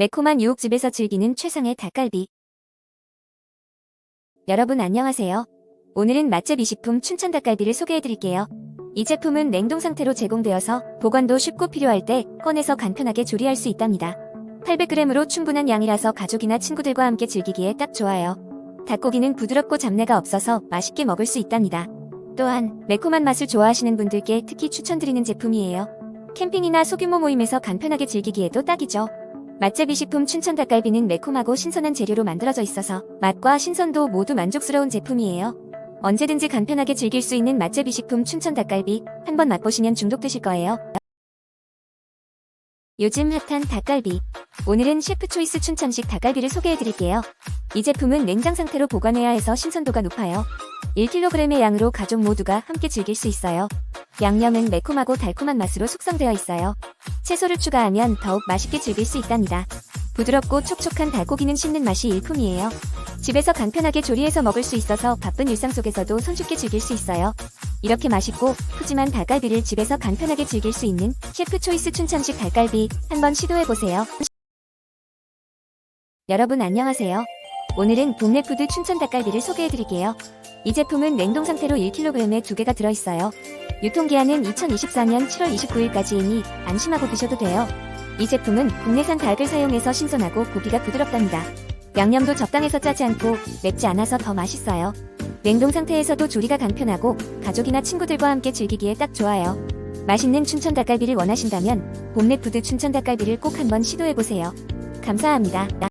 매콤한 유혹집에서 즐기는 최상의 닭갈비. 여러분 안녕하세요. 오늘은 맛집 이식품 춘천 닭갈비를 소개해드릴게요. 이 제품은 냉동 상태로 제공되어서 보관도 쉽고 필요할 때 꺼내서 간편하게 조리할 수 있답니다. 800g으로 충분한 양이라서 가족이나 친구들과 함께 즐기기에 딱 좋아요. 닭고기는 부드럽고 잡내가 없어서 맛있게 먹을 수 있답니다. 또한 매콤한 맛을 좋아하시는 분들께 특히 추천드리는 제품이에요. 캠핑이나 소규모 모임에서 간편하게 즐기기에도 딱이죠. 맛집 이식품 춘천 닭갈비는 매콤하고 신선한 재료로 만들어져 있어서 맛과 신선도 모두 만족스러운 제품이에요. 언제든지 간편하게 즐길 수 있는 맛집 이식품 춘천 닭갈비 한번 맛보시면 중독되실 거예요. 요즘 핫한 닭갈비. 오늘은 셰프 초이스 춘천식 닭갈비를 소개해드릴게요. 이 제품은 냉장 상태로 보관해야 해서 신선도가 높아요. 1kg의 양으로 가족 모두가 함께 즐길 수 있어요. 양념은 매콤하고 달콤한 맛으로 숙성되어 있어요. 채소를 추가하면 더욱 맛있게 즐길 수 있답니다. 부드럽고 촉촉한 닭고기는 씹는 맛이 일품이에요. 집에서 간편하게 조리해서 먹을 수 있어서 바쁜 일상 속에서도 손쉽게 즐길 수 있어요. 이렇게 맛있고 푸짐한 닭갈비를 집에서 간편하게 즐길 수 있는 셰프 초이스 춘천식 닭갈비 한번 시도해보세요. 여러분 안녕하세요. 오늘은 동네 푸드 춘천 닭갈비를 소개해드릴게요. 이 제품은 냉동 상태로 1kg에 2개가 들어있어요. 유통기한은 2024년 7월 29일까지이니 안심하고 드셔도 돼요. 이 제품은 국내산 닭을 사용해서 신선하고 고기가 부드럽답니다. 양념도 적당해서 짜지 않고 맵지 않아서 더 맛있어요. 냉동 상태에서도 조리가 간편하고 가족이나 친구들과 함께 즐기기에 딱 좋아요. 맛있는 춘천 닭갈비를 원하신다면 봄내 푸드 춘천 닭갈비를 꼭 한번 시도해보세요. 감사합니다.